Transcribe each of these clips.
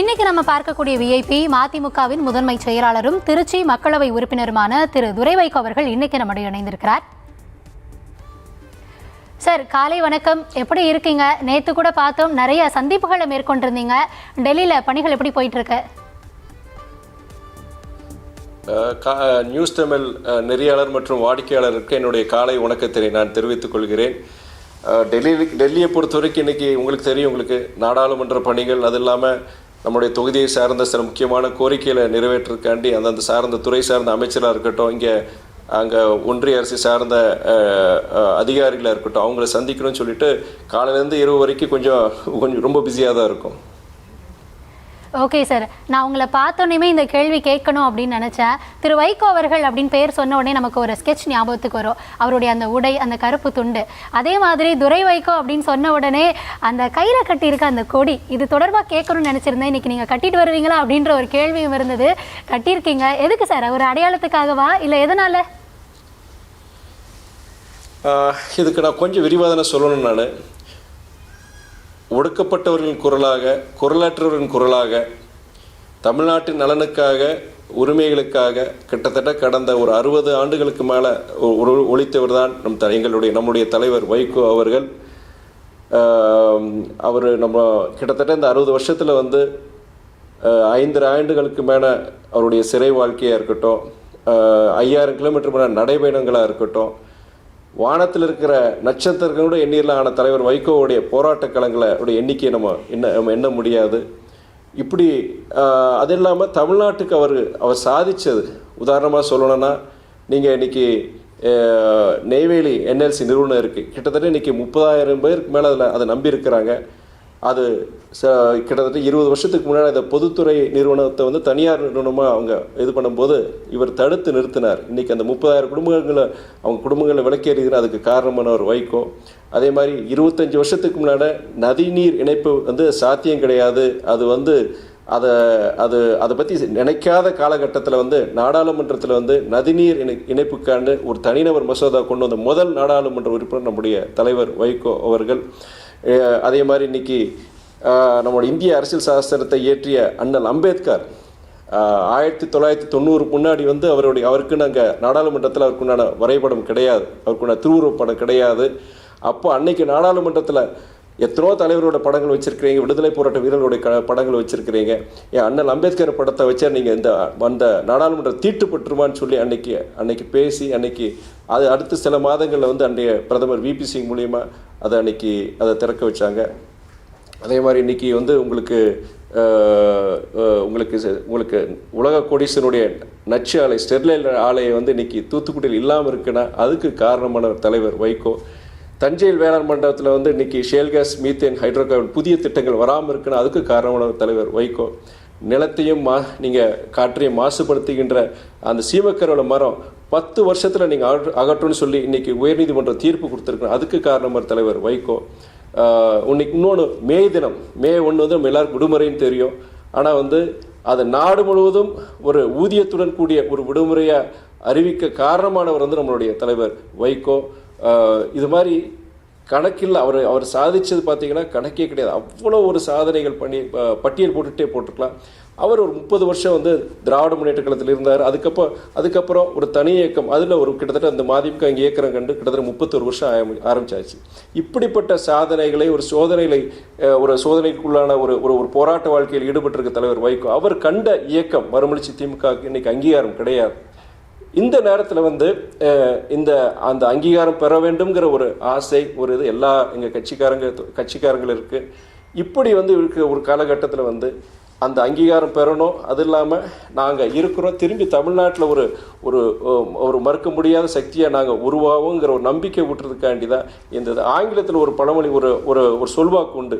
இன்னைக்கு நம்ம பார்க்கக்கூடிய விஐபி மதிமுகவின் முதன்மை செயலாளரும் திருச்சி மக்களவை உறுப்பினருமான திரு. துரைவைக்கு அவர்கள் இன்னைக்கு நம்முடைய இணைந்திருக்கிறார். சார் காலை வணக்கம். எப்படி இருக்கீங்க? நேத்து கூட பார்த்தோம் நிறைய சந்திப்புகளை மேற்கொண்டிருந்தீங்க. டெல்லியில பணிகள் எப்படி போயிட்டு இருக்கு நியூஸ் தமிழ் நெறியாளர் மற்றும் வாடிக்கையாளருக்கு என்னுடைய காலை வணக்கத்தை நான் தெரிவித்துக் கொள்கிறேன். டெல்லி டெல்லியை பொறுத்த வரைக்கும் இன்னைக்கு உங்களுக்கு தெரியும் உங்களுக்கு நாடாளுமன்ற பணிகள் அது இல்லாமல் நம்முடைய தொகுதியை சார்ந்த சில முக்கியமான கோரிக்கைகளை நிறைவேற்றுறதுக்காண்டி அந்தந்த சார்ந்த துறை சார்ந்த அமைச்சராக இருக்கட்டும் இங்கே அங்கே ஒன்றிய அரசு சார்ந்த அதிகாரிகளாக இருக்கட்டும் அவங்கள சந்திக்கணும்னு சொல்லிட்டு காலையிலேருந்து இரவு வரைக்கும் கொஞ்சம் கொஞ்சம் ரொம்ப பிஸியாக தான் இருக்கும். ஓகே சார் நான் உங்களை பார்த்தோன்னே இந்த கேள்வி கேட்கணும் அப்படின்னு நினச்சேன். திரு வைகோ அவர்கள் அப்படின்னு பேர் சொன்ன உடனே நமக்கு ஒரு ஸ்கெட்ச் ஞாபகத்துக்கு வரும். அவருடைய அந்த உடை அந்த கருப்பு துண்டு. அதே மாதிரி துரை வைகோ அப்படின்னு சொன்ன உடனே அந்த கையில் கட்டியிருக்க அந்த கொடி இது தொடர்பாக கேட்கணும்னு நினச்சிருந்தேன். இன்னைக்கு நீங்கள் கட்டிட்டு வருவீங்களா அப்படின்ற ஒரு கேள்வியும் இருந்தது. கட்டியிருக்கீங்க. எதுக்கு சார் ஒரு அடையாளத்துக்காகவா? இல்லை எதனால்? இதுக்கு நான் கொஞ்சம் விரிவாதனை சொல்லணும் நான். ஒடுக்கப்பட்டவர்களின் குரலாக குரலாற்றவர்களின் குரலாக தமிழ்நாட்டின் நலனுக்காக உரிமைகளுக்காக கிட்டத்தட்ட கடந்த ஒரு அறுபது ஆண்டுகளுக்கு மேலே ஒரு ஒழித்தவர் தான் நம் த எங்களுடைய நம்முடைய தலைவர் வைகோ அவர்கள். அவர் நம்ம கிட்டத்தட்ட இந்த அறுபது வருஷத்தில் வந்து ஐந்து ஆண்டுகளுக்கு மேலே அவருடைய சிறை வாழ்க்கையாக இருக்கட்டும் ஐயாயிரம் கிலோமீட்டர் மேலே நடைபயணங்களாக இருக்கட்டும் வானத்தில் இருக்கிற நட்சத்திரங்களோட எண்ணியில் ஆன தலைவர் வைகோவுடைய போராட்ட களங்களோட எண்ணிக்கையை நம்ம என்ன நம்ம எண்ண முடியாது. இப்படி அது இல்லாமல் தமிழ்நாட்டுக்கு அவர் அவர் சாதித்தது உதாரணமாக சொல்லணும்னா நீங்கள் இன்றைக்கி நெய்வேலி என்எல்சி நிறுவனம் இருக்குது கிட்டத்தட்ட இன்றைக்கி முப்பதாயிரம் பேருக்கு மேலே அதில் அதை நம்பியிருக்கிறாங்க. அது ச கிட்டத்தட்ட இருபது வருஷத்துக்கு முன்னாடி அந்த பொதுத்துறை நிறுவனத்தை வந்து தனியார் நிறுவனமாக அவங்க இது பண்ணும்போது இவர் தடுத்து நிறுத்தினார். இன்றைக்கி அந்த முப்பதாயிரம் குடும்பங்களை அவங்க குடும்பங்களை விளக்கேறிதுன்னு அதுக்கு காரணமானவர் வைகோ. அதே மாதிரி இருபத்தஞ்சி வருஷத்துக்கு முன்னாடி நதிநீர் இணைப்பு வந்து சாத்தியம் கிடையாது. அது வந்து அதை அது அதை பற்றி நினைக்காத காலகட்டத்தில் வந்து நாடாளுமன்றத்தில் வந்து நதிநீர் இணை இணைப்புக்காண்டு ஒரு தனிநபர் மசோதா கொண்டு வந்த முதல் நாடாளுமன்ற உறுப்பினர் நம்முடைய தலைவர் வைகோ அவர்கள். அதே மாதிரி இன்னைக்கு நம்மளோட இந்திய அரசியல் சாஸ்திரத்தை இயற்றிய அண்ணல் அம்பேத்கர் ஆயிரத்தி தொள்ளாயிரத்தி தொண்ணூறு முன்னாடி வந்து அவருடைய அவருக்கு நாங்கள் நாடாளுமன்றத்தில் அவருக்குண்டான வரைபடம் கிடையாது. அவருக்குண்டான திருவுருவப் படம் கிடையாது. அப்போ அன்னைக்கு நாடாளுமன்றத்தில் எத்தனோ தலைவரோட படங்கள் வச்சுருக்கிறீங்க விடுதலை போராட்ட வீரர்களுடைய க படங்கள் வச்சுருக்கிறீங்க. என் அண்ணல் அம்பேத்கர் படத்தை வச்சா நீங்கள் இந்த அந்த நாடாளுமன்றம் தீட்டுப்பட்டுருமான்னு சொல்லி அன்னைக்கு அன்னைக்கு பேசி அன்னைக்கு அது அடுத்த சில மாதங்களில் வந்து அன்றைய பிரதமர் விபி சிங் மூலியமாக அதை அன்னைக்கு அதை திறக்க வச்சாங்க. அதே மாதிரி இன்னைக்கு வந்து உங்களுக்கு உங்களுக்கு உங்களுக்கு உலக கோடீசனுடைய நச்சு ஆலை ஸ்டெர்லைட் ஆலையை வந்து இன்னைக்கு தூத்துக்குடியில் இல்லாமல் இருக்குன்னா அதுக்கு காரணமான தலைவர் வைகோ. தஞ்சையில் வேளாண் மண்டபத்தில் வந்து இன்றைக்கி ஷேல் கேஸ் மீத்தேன் ஹைட்ரோகார்பன் புதிய திட்டங்கள் வராமல் இருக்குன்னா அதுக்கு காரணமான தலைவர் வைகோ. நிலத்தையும் மா நீங்கள் காற்றையும் மாசுபடுத்துகின்ற அந்த சீமக்கரோட மரம் பத்து வருஷத்தில் நீங்கள் அகற்று சொல்லி இன்னைக்கு உயர்நீதிமன்றம் தீர்ப்பு கொடுத்துருக்கணும் அதுக்கு காரணமாக தலைவர் வைகோ. இன்னைக்கு இன்னொன்று மே தினம் மே ஒன்று வந்து நம்ம எல்லோரும் விடுமுறைன்னு தெரியும். ஆனால் வந்து அது நாடு முழுவதும் ஒரு ஊதியத்துடன் கூடிய ஒரு விடுமுறையாக அறிவிக்க காரணமானவர் வந்து நம்மளுடைய தலைவர் வைகோ. இது மாதிரி கணக்கில் அவர் அவர் சாதிச்சது பார்த்தீங்கன்னா கணக்கே கிடையாது. அவ்வளோ ஒரு சாதனைகள் பண்ணி பட்டியல் போட்டுகிட்டே போட்டிருக்கலாம். அவர் ஒரு முப்பது வருஷம் வந்து திராவிட முன்னேற்ற கழகத்தில் இருந்தார். அதுக்கப்புறம் அதுக்கப்புறம் ஒரு தனி இயக்கம். அதில் ஒரு கிட்டத்தட்ட அந்த மாதிமுக இங்கே இயக்கம் கண்டு கிட்டத்தட்ட முப்பத்தொரு வருஷம் ஆரம்பிச்சாச்சு. இப்படிப்பட்ட சாதனைகளை ஒரு சோதனைகளை ஒரு சோதனைக்குள்ளான ஒரு ஒரு ஒரு போராட்ட வாழ்க்கையில் ஈடுபட்டிருக்க தலைவர் வைகோ அவர் கண்ட இயக்கம் மறுமலிச்சி திமுக இன்னைக்கு அங்கீகாரம் கிடையாது. இந்த நேரத்தில் வந்து இந்த அந்த அங்கீகாரம் பெற வேண்டும்ங்கிற ஒரு ஆசை ஒரு இது எல்லா எங்கள் கட்சிக்காரங்க கட்சிக்காரங்கள் இருக்குது இப்படி வந்து இருக்க ஒரு காலகட்டத்தில் வந்து அந்த அங்கீகாரம் பெறணும். அது இல்லாமல் நாங்கள் இருக்கிறோம். திரும்பி தமிழ்நாட்டில் ஒரு ஒரு ஒரு மறுக்க முடியாத சக்தியாக நாங்கள் உருவாகுங்கிற ஒரு நம்பிக்கை விட்டுறதுக்காண்டி தான் இந்த ஆங்கிலத்தில் ஒரு பழமொழி ஒரு ஒரு ஒரு சொல்வாக்கு உண்டு.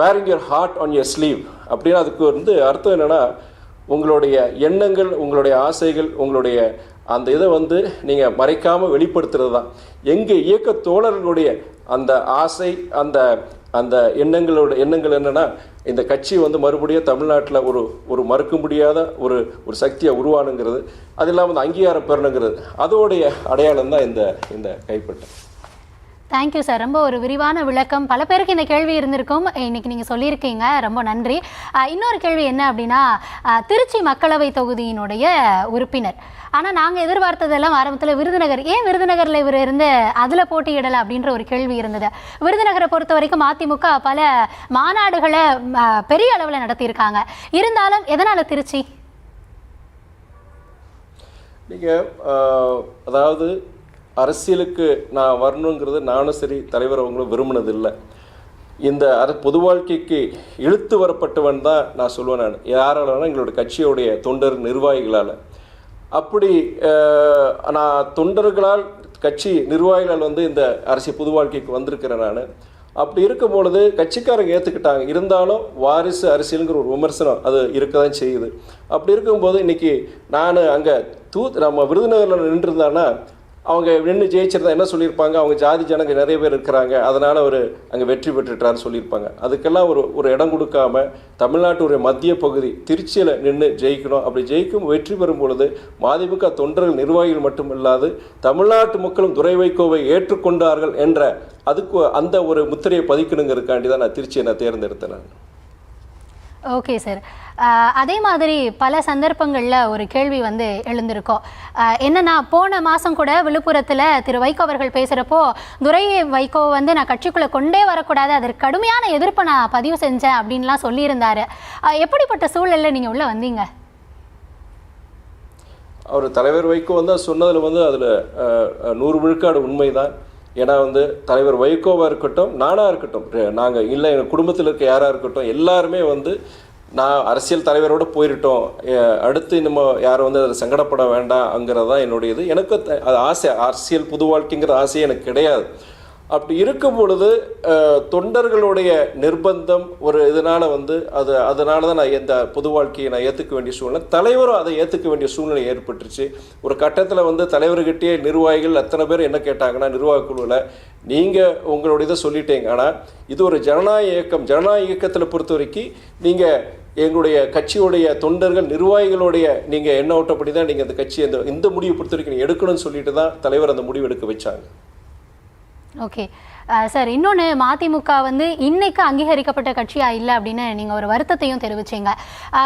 Wearing your heart on your sleeve அப்படின்னா அதுக்கு வந்து அர்த்தம் என்னென்னா உங்களுடைய எண்ணங்கள் உங்களுடைய ஆசைகள் உங்களுடைய அந்த இதை வந்து நீங்கள் மறைக்காமல் வெளிப்படுத்துறது தான் எங்கள் இயக்க தோழர்களுடைய அந்த ஆசை அந்த அந்த எண்ணங்களோட எண்ணங்கள் என்னென்னா இந்த கட்சி வந்து மறுபடியும் தமிழ்நாட்டில் ஒரு ஒரு மறுக்க முடியாத ஒரு ஒரு சக்தியை உருவானுங்கிறது. அது இல்லாமல் வந்து அங்கீகாரம் பெறணுங்கிறது. அதோடைய அடையாளம் தான் இந்த இந்த கைப்பட்டம் தேங்க்யூ சார் ரொம்ப ஒரு விரிவான விளக்கம். பல பேருக்கு இந்த கேள்வி இருந்திருக்கும். இன்னைக்கு நீங்கள் சொல்லியிருக்கீங்க. ரொம்ப நன்றி. இன்னொரு கேள்வி என்ன அப்படின்னா திருச்சி மக்களவை தொகுதியினுடைய உறுப்பினர். ஆனால் நாங்கள் எதிர்பார்த்ததெல்லாம் ஆரம்பத்தில் விருதுநகர். ஏன் விருதுநகரில் இவர் இருந்து அதில் போட்டியிடலை அப்படின்ற ஒரு கேள்வி இருந்தது. விருதுநகரை பொறுத்த வரைக்கும் அதிமுக பல மாநாடுகளை பெரிய அளவில் நடத்தியிருக்காங்க. இருந்தாலும் எதனால் திருச்சி? நீங்கள் அதாவது அரசியலுக்கு நான் வரணுங்கிறது நானும் சரி தலைவர் அவங்களும் விரும்பினதில்லை. இந்த அர பொது வாழ்க்கைக்கு இழுத்து வரப்பட்டவன் தான் நான் சொல்லுவேன் நான். யாராலனா எங்களோட கட்சியோடைய தொண்டர் நிர்வாகிகளால். அப்படி நான் தொண்டர்களால் கட்சி நிர்வாகிகளால் வந்து இந்த அரசியல் பொது வாழ்க்கைக்கு வந்திருக்கிறேன் நான். அப்படி இருக்கும் பொழுது கட்சிக்காரங்க ஏற்றுக்கிட்டாங்க இருந்தாலும் வாரிசு அரசியலுங்கிற ஒரு விமர்சனம் அது இருக்க தான் செய்யுது. அப்படி இருக்கும்போது இன்னைக்கு நான் அங்கே தூ நம்ம விருதுநகரில் நின்றுருந்தான்னா அவங்க நின்று ஜெயிச்சிருந்தா என்ன சொல்லியிருப்பாங்க? அவங்க ஜாதி ஜனங்க நிறைய பேர் இருக்கிறாங்க. அதனால் அவர் அங்கே வெற்றி பெற்றுட்டார்னு சொல்லியிருப்பாங்க. அதுக்கெல்லாம் ஒரு ஒரு இடம் கொடுக்காம தமிழ்நாட்டுடைய மத்திய பகுதி திருச்சியில் நின்று ஜெயிக்கணும். அப்படி ஜெயிக்கும் வெற்றி பெறும் பொழுது மதிமுக தொண்டர்கள் நிர்வாகிகள் மட்டுமில்லாது தமிழ்நாட்டு மக்களும் துரை வைகோவை ஏற்றுக்கொண்டார்கள் என்ற அதுக்கு அந்த ஒரு முத்திரையை பதிக்கணுங்கிறதுக்காண்டி தான் நான் திருச்சியை நான் தேர்ந்தெடுத்தேன் நான். ஓகே சார் அதே மாதிரி பல சந்தர்ப்பங்களில் ஒரு கேள்வி வந்து எழுந்திருக்கும். அஹ், என்னன்னா போன மாதம் கூட விழுப்புரத்தில் திரு வைகோ அவர்கள் பேசுகிறப்போ துரை வைகோ வந்து நான் கட்சிக்குள்ளே கொண்டே வரக்கூடாது அதற்கு கடுமையான எதிர்ப்பை நான் பதிவு செஞ்சேன் அப்படின்லாம் சொல்லியிருந்தாரு. எப்படிப்பட்ட சூழலில் நீங்கள் உள்ளே வந்தீங்க? அவர் தலைவர் வைகோ வந்து சொன்னதில் வந்து அதில் நூறு விழுக்காடு உண்மைதான். ஏன்னா வந்து தலைவர் வைகோவாக இருக்கட்டும் நானாக இருக்கட்டும் நாங்கள் இல்லை எங்கள் குடும்பத்தில் இருக்க யாராக இருக்கட்டும் எல்லாருமே வந்து நான் அரசியல் தலைவரோட போயிட்டோம் அடுத்து நம்ம யாரும் வந்து அதில் சங்கடப்பட வேண்டாம்ங்கிறது தான் என்னுடையது. எனக்கு அது ஆசை அரசியல் புது வாழ்க்கைங்கிற ஆசையே எனக்கு கிடையாது. அப்படி இருக்கும் பொழுது தொண்டர்களுடைய நிர்பந்தம் ஒரு இதனால் வந்து அது அதனால தான் நான் இந்த பொது வாழ்க்கையை நான் ஏற்றுக்க வேண்டிய சூழ்நிலை தலைவரும் அதை ஏற்றுக்க வேண்டிய சூழ்நிலை ஏற்பட்டுருச்சு. ஒரு கட்டத்தில் வந்து தலைவர்கிட்டயே நிர்வாகிகள் அத்தனை பேர் என்ன கேட்டாங்கன்னா நிர்வாக குழுவில் நீங்கள் உங்களுடைய இதை சொல்லிட்டீங்க. ஆனால் இது ஒரு ஜனநாயக இயக்கம். ஜனநாயக இயக்கத்தில் பொறுத்த வரைக்கும் நீங்கள் எங்களுடைய கட்சியுடைய தொண்டர்கள் நிர்வாகிகளுடைய நீங்கள் என்ன ஓட்டப்படி தான் நீங்கள் அந்த கட்சி அந்த இந்த முடிவை பொறுத்த வரைக்கும் எடுக்கணும்னு சொல்லிட்டு தான் தலைவர் அந்த முடிவு எடுக்க வச்சாங்க. ஓகே அஹ், சார் இன்னொன்று மதிமுக வந்து இன்னைக்கு அங்கீகரிக்கப்பட்ட கட்சியா இல்லை அப்படின்னு நீங்கள் ஒரு வருத்தத்தையும் தெரிவிச்சீங்க.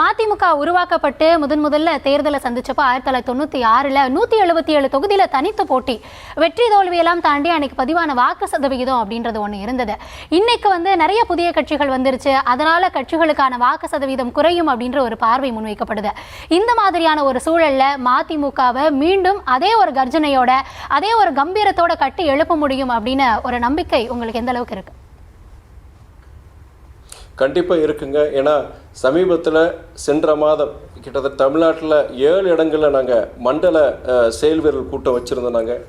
மதிமுக உருவாக்கப்பட்டு முதன் முதல்ல தேர்தலை சந்திச்சப்போ ஆயிரத்தி தொள்ளாயிரத்தி தொண்ணூற்றி ஆறில் நூற்றி எழுபத்தி ஏழு தொகுதியில் தனித்து போட்டி வெற்றி தோல்வியெல்லாம் தாண்டி அன்னைக்கு பதிவான வாக்கு சதவிகிதம் அப்படின்றது ஒன்று இருந்தது. இன்னைக்கு வந்து நிறைய புதிய கட்சிகள் வந்துருச்சு. அதனால் கட்சிகளுக்கான வாக்கு சதவீதம் குறையும் அப்படின்ற ஒரு பார்வை முன்வைக்கப்படுது. இந்த மாதிரியான ஒரு சூழலில் மதிமுகவை மீண்டும் அதே ஒரு கர்ஜனையோட அதே ஒரு கம்பீரத்தோட கட்டி எழுப்ப முடியும் அப்படின்னு ஒரு நம்பிக்கை உங்களுக்கு எந்த அளவுக்கு இருக்கு? கண்டிப்பாக இருக்குங்க. ஏன்னா சமீபத்தில் சென்ற மாதம் கிட்டத்தட்ட தமிழ்நாட்டில் ஏழு இடங்களில் நாங்கள் மண்டல அஹ், கூட்டம் வச்சுருந்தோம் நாங்கள்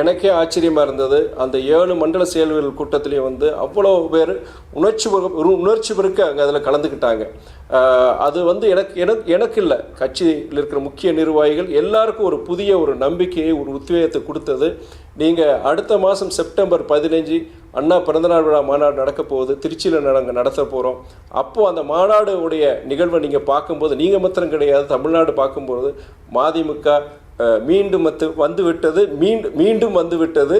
எனக்கே ஆச்சரியமாக இருந்தது. அந்த ஏழு மண்டல செயல் கூட்டத்திலையும் வந்து அவ்வளோ பேர் உணர்ச்சி உணர்ச்சி பெருக்க அங்கே அதில் கலந்துக்கிட்டாங்க. அது வந்து எனக்கு எனக்கு எனக்கு இல்லை. கட்சியில் இருக்கிற முக்கிய நிர்வாகிகள் எல்லாருக்கும் ஒரு புதிய ஒரு நம்பிக்கையை ஒரு உத்வேகத்தை கொடுத்தது. நீங்கள் அடுத்த மாதம் செப்டம்பர் பதினஞ்சு அண்ணா பிறந்தநாள் விழா மாநாடு நடக்க போகுது. திருச்சியில் நாங்கள் நடத்த போகிறோம் அப்போது அந்த மாநாடு உடைய நிகழ்வை நீங்கள் பார்க்கும்போது நீங்கள் மாத்திரம் கிடையாது தமிழ்நாடு பார்க்கும்போது மதிமுக மீண்டும் வந்து வந்து விட்டது மீண்டும் மீண்டும் வந்து விட்டது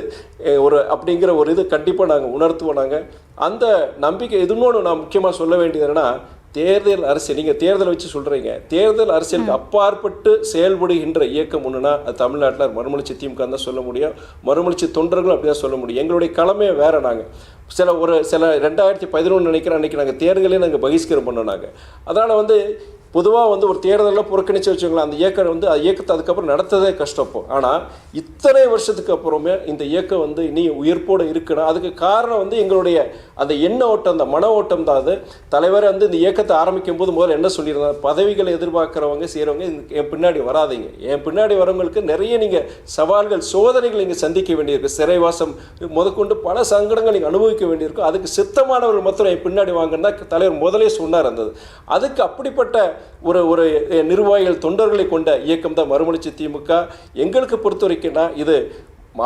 ஒரு அப்படிங்கிற ஒரு இது கண்டிப்பாக நாங்கள் உணர்த்துவோம் நாங்கள் அந்த நம்பிக்கை இது இன்னொன்று நான் முக்கியமாக சொல்ல வேண்டியது என்னன்னா தேர்தல் அரசியல் நீங்கள் தேர்தல் வச்சு சொல்கிறீங்க தேர்தல் அரசியலுக்கு அப்பாற்பட்டு செயல்படுகின்ற இயக்கம் ஒன்றுனா அது தமிழ்நாட்டில் மறுமலர்ச்சி திமுக தான் சொல்ல முடியும். மறுமலர்ச்சி தொண்டர்களும் அப்படி தான் சொல்ல முடியும். எங்களுடைய கடமையை வேற நாங்கள் சில ஒரு சில ரெண்டாயிரத்தி பதினொன்று நினைக்கிறேன் அன்றைக்கி நாங்கள் தேர்தலே நாங்கள் பகிஷ்கரம் பண்ணோம் நாங்கள் அதனால் வந்து பொதுவாக வந்து ஒரு தேர்தலில் புறக்கணிச்சு வச்சுங்களேன் அந்த இயக்கம் வந்து அது இயக்கத்தை அதுக்கப்புறம் நடத்ததே கஷ்டம் இப்போ. ஆனால் இத்தனை வருஷத்துக்கு அப்புறமே இந்த இயக்கம் வந்து இனி உயிர்ப்போடு இருக்குன்னா அதுக்கு காரணம் வந்து எங்களுடைய அந்த எண்ண ஓட்டம் அந்த மன ஓட்டம் தான் அது. தலைவர் வந்து இந்த இயக்கத்தை ஆரம்பிக்கும் போது முதல்ல என்ன சொல்லியிருந்தாங்க பதவிகளை எதிர்பார்க்குறவங்க செய்கிறவங்க என் பின்னாடி வராதீங்க. என் பின்னாடி வரவங்களுக்கு நிறைய நீங்கள் சவால்கள் சோதனைகள் நீங்கள் சந்திக்க வேண்டியிருக்கு. சிறைவாசம் முதற்கொண்டு பல சங்கடங்கள் நீங்கள் அனுபவிக்க வேண்டியிருக்கும் அதுக்கு சித்தமானவர்கள் மாத்திரம் என் பின்னாடி வாங்கன்னா தலைவர் முதலே சொன்னார் இருந்தது அதுக்கு அப்படிப்பட்ட ஒரு ஒரு நிர்வாகிகள் தொண்டர்களை கொண்ட இயக்கம் தான் மறுமலர்ச்சி திமுக. எங்களுக்கு பொறுத்த வரைக்கும்னா இது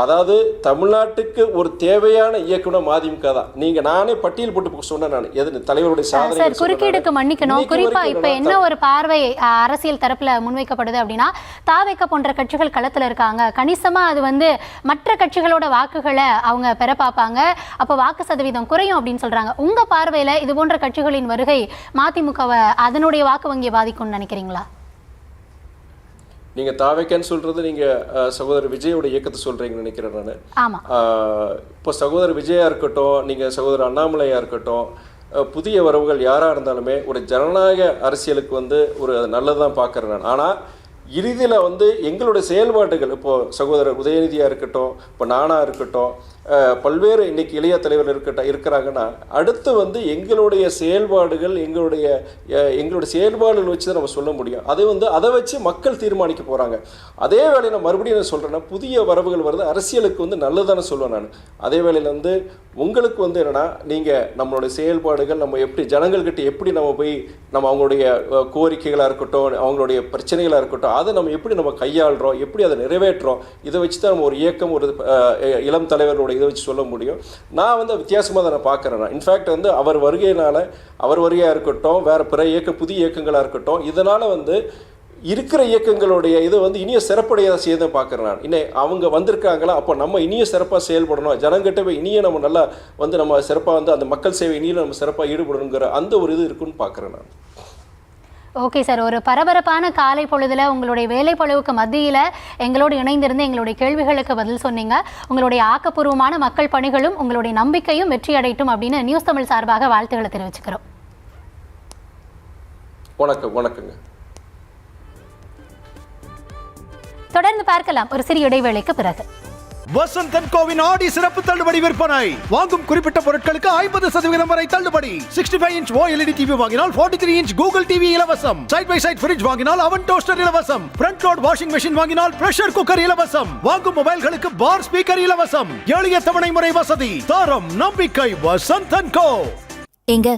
அதாவது தமிழ்நாட்டுக்கு ஒரு தேவையான இயக்குனர் மதிமுக தான். நீங்க நானே பட்டியல் போட்டு சொன்னேன் நான். எது தலைவருடைய சாதனை சார் குறுக்கீடுக்கு மன்னிக்கணும். குறிப்பா இப்ப என்ன ஒரு பார்வை அரசியல் தரப்புல முன்வைக்கப்படுது அப்படின்னா தாவேக்க போன்ற கட்சிகள் களத்துல இருக்காங்க. கணிசமா அது வந்து மற்ற கட்சிகளோட வாக்குகளை அவங்க பெற பார்ப்பாங்க. அப்ப வாக்கு சதவீதம் குறையும் அப்படின்னு சொல்றாங்க. உங்க பார்வையில இது போன்ற கட்சிகளின் வருகை மதிமுகவை அதனுடைய வாக்கு வங்கியை பாதிக்கும்னு நினைக்கிறீங்களா? நீங்க தாவைக்கன்னு சொல்றது நீங்க அஹ், சகோதரர் விஜயோட இயக்கத்தை சொல்றீங்கன்னு நினைக்கிறேன் நான். இப்போ சகோதரர் விஜயா இருக்கட்டும் நீங்கள் சகோதரர் அண்ணாமலையாக இருக்கட்டும் புதிய வரவுகள் யாராக இருந்தாலுமே ஒரு ஜனநாயக அரசியலுக்கு வந்து ஒரு நல்லது தான் பார்க்குறேன் நான். ஆனால் இறுதியில் வந்து எங்களுடைய செயல்பாடுகள் இப்போது சகோதரர் உதயநிதியாக இருக்கட்டும் இப்போ நானாக இருக்கட்டும் பல்வேறு இன்னைக்கு இளைய தலைவர் இருக்கட்ட இருக்கிறாங்கன்னா அடுத்து வந்து எங்களுடைய செயல்பாடுகள் எங்களுடைய எங்களுடைய செயல்பாடுகள் வச்சு தான் நம்ம சொல்ல முடியும். அது வந்து அதை வச்சு மக்கள் தீர்மானிக்க போகிறாங்க அதே வேளையில் நான் மறுபடியும் நான் சொல்கிறேன்னா புதிய வரவுகள் வருது அரசியலுக்கு வந்து நல்லதானே சொல்லுவேன் நான். அதே வேளையில் வந்து உங்களுக்கு வந்து என்னென்னா நீங்கள் நம்மளுடைய செயல்பாடுகள் நம்ம எப்படி ஜனங்கள்கிட்ட எப்படி நம்ம போய் நம்ம அவங்களுடைய கோரிக்கைகளாக இருக்கட்டும் அவங்களுடைய பிரச்சனைகளாக இருக்கட்டும் அதை நம்ம எப்படி நம்ம கையாளுறோம் எப்படி அதை நிறைவேற்றுறோம் இதை வச்சு தான் நம்ம ஒரு இயக்கம் ஒரு இளம் தலைவர்களுடைய இதை வச்சு சொல்ல முடியும். நான் வந்து வித்தியாசமாக தான் நான். பார்க்குறேன் இன்ஃபேக்ட் வந்து அவர் வருகையினால் அவர் வருகையாக இருக்கட்டும் வேறு பிற இயக்க புதிய இயக்கங்களாக இருக்கட்டும் இதனால் வந்து இருக்கிற இயக்கங்களுடைய இது வந்து இனிய சிறப்படைய செய்ய பார்க்குறேன் நான். இன்னே அவங்க வந்திருக்காங்களா அப்போ நம்ம இனிய சிறப்பாக செயல்படணும். ஜனங்கிட்ட போய் இனிய நம்ம நல்லா வந்து நம்ம சிறப்பாக வந்து அந்த மக்கள் சேவை இனியும் நம்ம சிறப்பாக ஈடுபடணுங்கிற அந்த ஒரு இது இருக்குன்னு பார்க்குறேன் நான். ஓகே சார் ஒரு பரபரப்பான காலை பொழுதுல உங்களுடைய வேலை பழுவுக்கு மத்தியில எங்களோடு இணைந்திருந்து எங்களுடைய கேள்விகளுக்கு பதில் சொன்னீங்க. உங்களுடைய ஆக்கப்பூர்வமான மக்கள் பணிகளும் உங்களுடைய நம்பிக்கையும் வெற்றி அடையட்டும் அப்படின்னு நியூஸ் தமிழ் சார்பாக வாழ்த்துக்களை தெரிவிச்சுக்கிறோம். வணக்கம் வணக்கங்க. தொடர்ந்து பார்க்கலாம். ஒரு சிறிய இடைவேளைக்கு பிறகு. வசந்தன் கோவின் ஆடி சிறப்பு தள்ளுபடி விற்பனை. வாங்கும் குறிப்பிட்ட பொருட்களுக்கு ஐம்பது சதவீதம் வரை தள்ளுபடி. Sixty five inch OLED TV வாங்கினால் forty three inch Google TV இலவசம். சைட் பை சைட் ஃபிரிட்ஜ் வாங்கினால் அவன் டோஸ்டர் இலவசம். ஃப்ரண்ட் லோட் வாஷிங் மெஷின் வாங்கினால் பிரஷர் குக்கர் இலவசம். வாங்கும் மொபைல்களுக்கு பார் ஸ்பீக்கர் இலவசம். எளிய தவணை முறை வசதி. தரம் நம்பிக்கை வசந்த் அண்ட் கோ. எங்க?